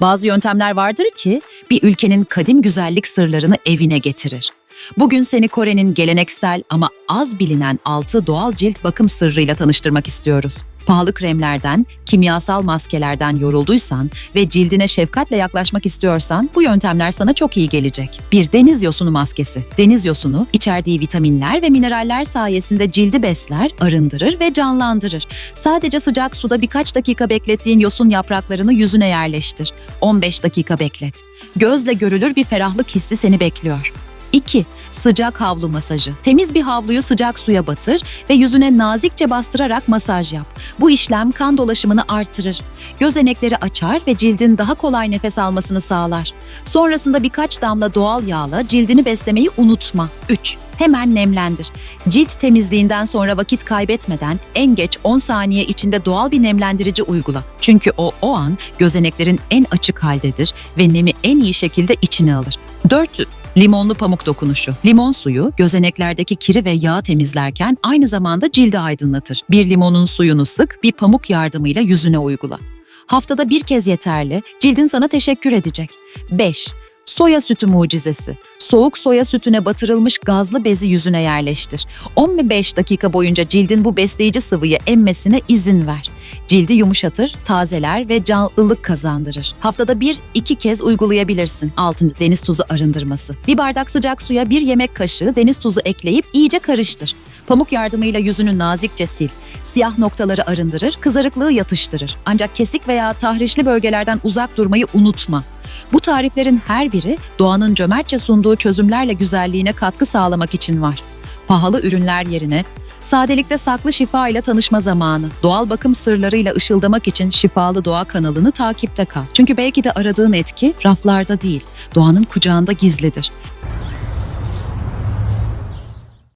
Bazı yöntemler vardır ki bir ülkenin kadim güzellik sırlarını evine getirir. Bugün seni Kore'nin geleneksel ama az bilinen altı doğal cilt bakım sırrıyla tanıştırmak istiyoruz. Pahalı kremlerden, kimyasal maskelerden yorulduysan ve cildine şefkatle yaklaşmak istiyorsan bu yöntemler sana çok iyi gelecek. Bir deniz yosunu maskesi. Deniz yosunu içerdiği vitaminler ve mineraller sayesinde cildi besler, arındırır ve canlandırır. Sadece sıcak suda birkaç dakika beklettiğin yosun yapraklarını yüzüne yerleştir. 15 dakika beklet. Gözle görülür bir ferahlık hissi seni bekliyor. 2. Sıcak havlu masajı. Temiz bir havluyu sıcak suya batır ve yüzüne nazikçe bastırarak masaj yap. Bu işlem kan dolaşımını artırır. Gözenekleri açar ve cildin daha kolay nefes almasını sağlar. Sonrasında birkaç damla doğal yağla cildini beslemeyi unutma. 3. Hemen nemlendir. Cilt temizliğinden sonra vakit kaybetmeden en geç 10 saniye içinde doğal bir nemlendirici uygula. Çünkü o o an gözeneklerin en açık haldedir ve nemi en iyi şekilde içine alır. 4. Limonlu pamuk dokunuşu. Limon suyu gözeneklerdeki kiri ve yağ temizlerken aynı zamanda cildi aydınlatır. Bir limonun suyunu sık, bir pamuk yardımıyla yüzüne uygula. Haftada bir kez yeterli, cildin sana teşekkür edecek. 5. Soya sütü mucizesi. Soğuk soya sütüne batırılmış gazlı bezi yüzüne yerleştir. 15 dakika boyunca cildin bu besleyici sıvıyı emmesine izin ver. Cildi yumuşatır, tazeler ve canlılık kazandırır. Haftada bir, iki kez uygulayabilirsin. 6. Deniz tuzu arındırması. Bir bardak sıcak suya bir yemek kaşığı deniz tuzu ekleyip iyice karıştır. Pamuk yardımıyla yüzünü nazikçe sil. Siyah noktaları arındırır, kızarıklığı yatıştırır. Ancak kesik veya tahrişli bölgelerden uzak durmayı unutma. Bu tariflerin her biri doğanın cömertçe sunduğu çözümlerle güzelliğine katkı sağlamak için var. Pahalı ürünler yerine sadelikte saklı şifa ile tanışma zamanı. Doğal bakım sırlarıyla ışıldamak için Şifalı Doğa kanalını takipte kal. Çünkü belki de aradığın etki raflarda değil, doğanın kucağında gizlidir.